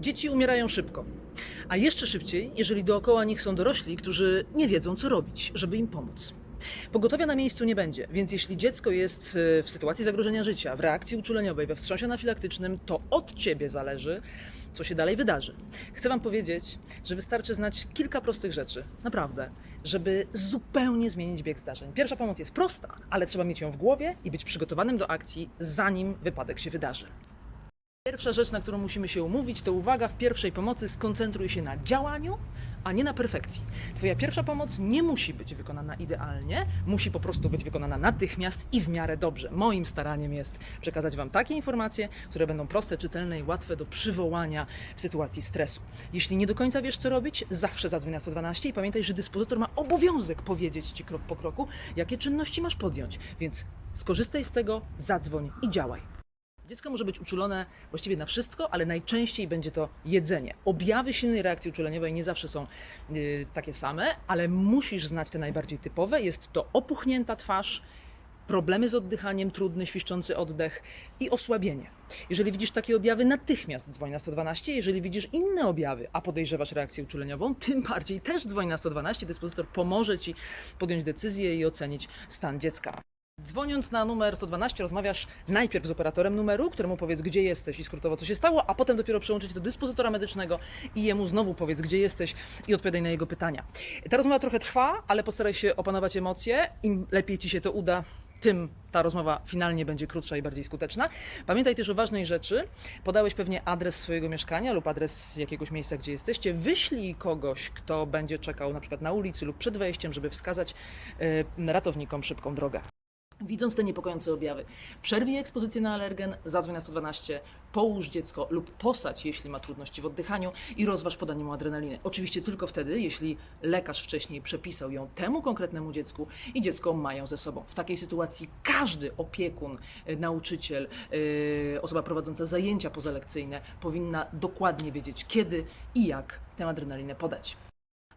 Dzieci umierają szybko, a jeszcze szybciej, jeżeli dookoła nich są dorośli, którzy nie wiedzą, co robić, żeby im pomóc. Pogotowia na miejscu nie będzie, więc jeśli dziecko jest e, w sytuacji zagrożenia życia, w reakcji uczuleniowej, we wstrząsie anafilaktycznym, to od ciebie zależy, co się dalej wydarzy. Chcę Wam powiedzieć, że wystarczy znać kilka prostych rzeczy, naprawdę, żeby zupełnie zmienić bieg zdarzeń. Pierwsza pomoc jest prosta, ale trzeba mieć ją w głowie i być przygotowanym do akcji, zanim wypadek się wydarzy. Pierwsza rzecz, na którą musimy się umówić, to uwaga, w pierwszej pomocy skoncentruj się na działaniu, a nie na perfekcji. Twoja pierwsza pomoc nie musi być wykonana idealnie, musi po prostu być wykonana natychmiast i w miarę dobrze. Moim staraniem jest przekazać Wam takie informacje, które będą proste, czytelne i łatwe do przywołania w sytuacji stresu. Jeśli nie do końca wiesz, co robić, zawsze zadzwoń na 112 i pamiętaj, że dyspozytor ma obowiązek powiedzieć Ci krok po kroku, jakie czynności masz podjąć. Więc skorzystaj z tego, zadzwoń i działaj. Dziecko może być uczulone właściwie na wszystko, ale najczęściej będzie to jedzenie. Objawy silnej reakcji uczuleniowej nie zawsze są y, takie same, ale musisz znać te najbardziej typowe. Jest to opuchnięta twarz, problemy z oddychaniem, trudny, świszczący oddech i osłabienie. Jeżeli widzisz takie objawy, natychmiast dzwoń na 112. Jeżeli widzisz inne objawy, a podejrzewasz reakcję uczuleniową, tym bardziej też dzwoń na 112. Dyspozytor pomoże Ci podjąć decyzję i ocenić stan dziecka. Dzwoniąc na numer 112 rozmawiasz najpierw z operatorem numeru, któremu powiedz gdzie jesteś i skrótowo co się stało, a potem dopiero przełączyć do dyspozytora medycznego i jemu znowu powiedz gdzie jesteś i odpowiadaj na jego pytania. Ta rozmowa trochę trwa, ale postaraj się opanować emocje. Im lepiej ci się to uda, tym ta rozmowa finalnie będzie krótsza i bardziej skuteczna. Pamiętaj też o ważnej rzeczy. Podałeś pewnie adres swojego mieszkania lub adres jakiegoś miejsca, gdzie jesteście. Wyślij kogoś, kto będzie czekał na przykład na ulicy lub przed wejściem, żeby wskazać e, ratownikom szybką drogę. Widząc te niepokojące objawy, przerwij ekspozycję na alergen, zadzwoń na 112, połóż dziecko lub posadź, jeśli ma trudności w oddychaniu i rozważ podanie mu adrenaliny. Oczywiście tylko wtedy, jeśli lekarz wcześniej przepisał ją temu konkretnemu dziecku i dziecko ma ją ze sobą. W takiej sytuacji każdy opiekun, y, nauczyciel, yy, osoba prowadząca zajęcia pozalekcyjne powinna dokładnie wiedzieć, kiedy i jak tę adrenalinę podać.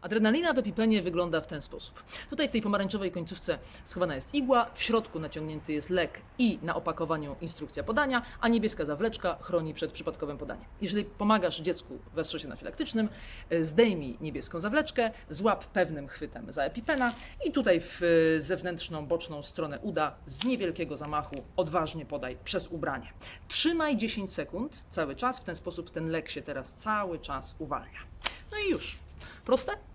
Adrenalina w epipenie wygląda w ten sposób. Tutaj w tej pomarańczowej końcówce schowana jest igła, w środku naciągnięty jest lek i na opakowaniu instrukcja podania, a niebieska zawleczka chroni przed przypadkowym podaniem. Jeżeli pomagasz dziecku we wstrząsie anafilaktycznym, y, zdejmij niebieską zawleczkę, złap pewnym chwytem za epipena i tutaj w y, zewnętrzną, boczną stronę uda z niewielkiego zamachu odważnie podaj przez ubranie. Trzymaj 10 sekund cały czas, w ten sposób ten lek się teraz cały czas uwalnia. No i już. Proste?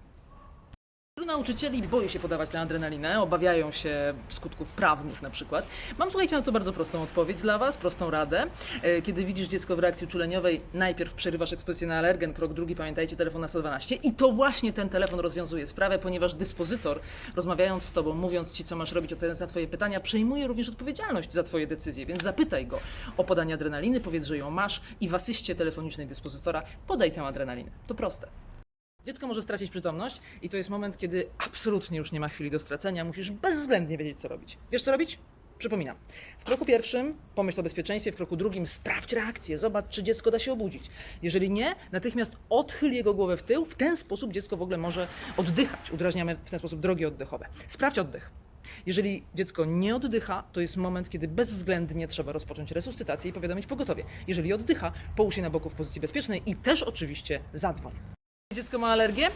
Nauczycieli boi się podawać tę adrenalinę, obawiają się skutków prawnych na przykład. Mam słuchajcie na to bardzo prostą odpowiedź dla Was, prostą radę. E, Kiedy widzisz dziecko w reakcji uczuleniowej, najpierw przerywasz ekspozycję na alergen, krok drugi, pamiętajcie, telefon na 112 i to właśnie ten telefon rozwiązuje sprawę, ponieważ dyspozytor, rozmawiając z Tobą, mówiąc Ci, co masz robić, odpowiadając na Twoje pytania, przejmuje również odpowiedzialność za Twoje decyzje, więc zapytaj go o podanie adrenaliny, powiedz, że ją masz i w asyście telefonicznej dyspozytora podaj tę adrenalinę. To proste. Dziecko może stracić przytomność i to jest moment, kiedy absolutnie już nie ma chwili do stracenia. Musisz bezwzględnie wiedzieć, co robić. Wiesz, co robić? Przypominam. W kroku pierwszym pomyśl o bezpieczeństwie, w kroku drugim sprawdź reakcję, zobacz, czy dziecko da się obudzić. Jeżeli nie, natychmiast odchyl jego głowę w tył, w ten sposób dziecko w ogóle może oddychać. Udrażniamy w ten sposób drogi oddechowe. Sprawdź oddech. Jeżeli dziecko nie oddycha, to jest moment, kiedy bezwzględnie trzeba rozpocząć resuscytację i powiadomić pogotowie. Jeżeli oddycha, połóż się na boku w pozycji bezpiecznej i też oczywiście zadzwoń. Dziecko ma alergię?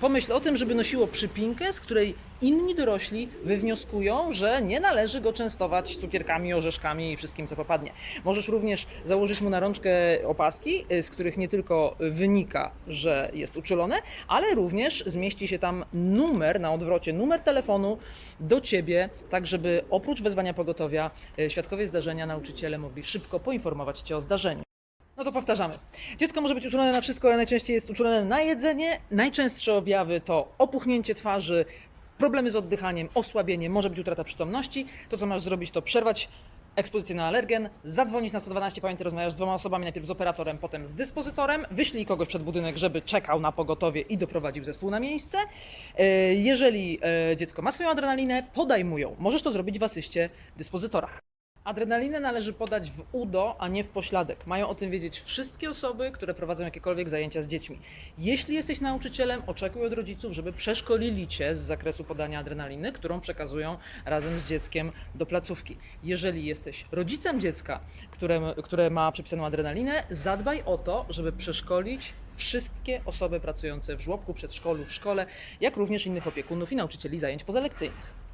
Pomyśl o tym, żeby nosiło przypinkę, z której inni dorośli wywnioskują, że nie należy go częstować cukierkami, orzeszkami i wszystkim, co popadnie. Możesz również założyć mu na rączkę opaski, y, z których nie tylko wynika, że jest uczulone, ale również zmieści się tam numer na odwrocie, numer telefonu do ciebie, tak żeby oprócz wezwania pogotowia y, świadkowie zdarzenia, nauczyciele mogli szybko poinformować cię o zdarzeniu. No to powtarzamy. Dziecko może być uczulone na wszystko, ale najczęściej jest uczulone na jedzenie. Najczęstsze objawy to opuchnięcie twarzy, problemy z oddychaniem, osłabienie, może być utrata przytomności. To, co masz zrobić, to przerwać ekspozycję na alergen, zadzwonić na 112, pamiętaj, rozmawiasz z dwoma osobami, najpierw z operatorem, potem z dyspozytorem, wyślij kogoś przed budynek, żeby czekał na pogotowie i doprowadził zespół na miejsce. E, Jeżeli e, dziecko ma swoją adrenalinę, podaj mu ją. Możesz to zrobić w asyście dyspozytora. Adrenalinę należy podać w udo, a nie w pośladek. Mają o tym wiedzieć wszystkie osoby, które prowadzą jakiekolwiek zajęcia z dziećmi. Jeśli jesteś nauczycielem, oczekuj od rodziców, żeby przeszkolili cię z zakresu podania adrenaliny, którą przekazują razem z dzieckiem do placówki. Jeżeli jesteś rodzicem dziecka, które, które ma przypisaną adrenalinę, zadbaj o to, żeby przeszkolić wszystkie osoby pracujące w żłobku, przedszkolu, w szkole, jak również innych opiekunów i nauczycieli zajęć pozalekcyjnych.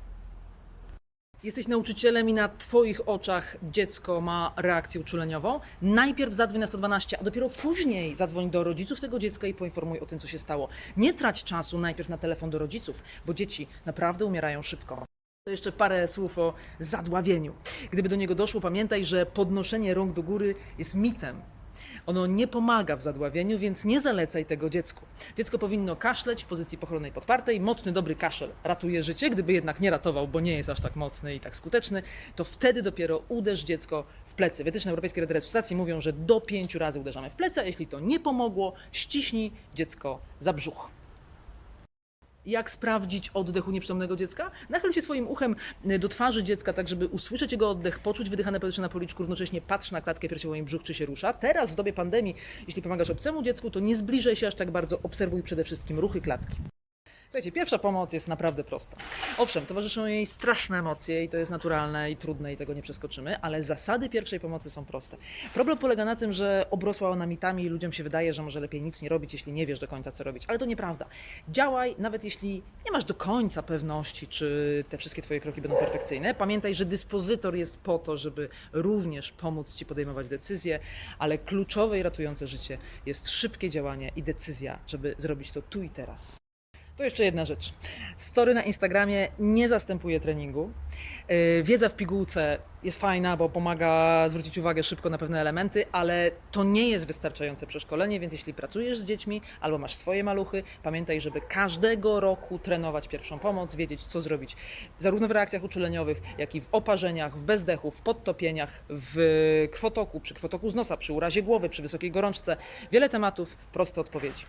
Jesteś nauczycielem i na Twoich oczach dziecko ma reakcję uczuleniową. Najpierw zadzwoń na 112, a dopiero później zadzwoń do rodziców tego dziecka i poinformuj o tym, co się stało. Nie trać czasu najpierw na telefon do rodziców, bo dzieci naprawdę umierają szybko. To jeszcze parę słów o zadławieniu. Gdyby do niego doszło, pamiętaj, że podnoszenie rąk do góry jest mitem. Ono nie pomaga w zadławieniu, więc nie zalecaj tego dziecku. Dziecko powinno kaszleć w pozycji pochylnej podpartej. Mocny, dobry kaszel ratuje życie. Gdyby jednak nie ratował, bo nie jest aż tak mocny i tak skuteczny, to wtedy dopiero uderz dziecko w plecy. Wytyczne Europejskiej Rady Resuscytacji mówią, że do pięciu razy uderzamy w plecy, a jeśli to nie pomogło, ściśnij dziecko za brzuch. Jak sprawdzić oddech u nieprzytomnego dziecka? Nachyl się swoim uchem do twarzy dziecka, tak żeby usłyszeć jego oddech, poczuć wydychane powietrze na policzku, równocześnie patrz na klatkę piersiową i brzuch, czy się rusza. Teraz, w dobie pandemii, jeśli pomagasz obcemu dziecku, to nie zbliżaj się aż tak bardzo, obserwuj przede wszystkim ruchy klatki. Słuchajcie, pierwsza pomoc jest naprawdę prosta. Owszem, towarzyszą jej straszne emocje i to jest naturalne i trudne i tego nie przeskoczymy, ale zasady pierwszej pomocy są proste. Problem polega na tym, że obrosła ona mitami i ludziom się wydaje, że może lepiej nic nie robić, jeśli nie wiesz do końca, co robić. Ale to nieprawda. Działaj, nawet jeśli nie masz do końca pewności, czy te wszystkie twoje kroki będą perfekcyjne. Pamiętaj, że dyspozytor jest po to, żeby również pomóc ci podejmować decyzje, ale kluczowe i ratujące życie jest szybkie działanie i decyzja, żeby zrobić to tu i teraz. To jeszcze jedna rzecz. Story na Instagramie nie zastępuje treningu. Yy, Wiedza w pigułce jest fajna, bo pomaga zwrócić uwagę szybko na pewne elementy, ale to nie jest wystarczające przeszkolenie, więc jeśli pracujesz z dziećmi albo masz swoje maluchy, pamiętaj, żeby każdego roku trenować pierwszą pomoc, wiedzieć co zrobić zarówno w reakcjach uczuleniowych, jak i w oparzeniach, w bezdechu, w podtopieniach, w kwotoku, przy kwotoku z nosa, przy urazie głowy, przy wysokiej gorączce. Wiele tematów, proste odpowiedzi.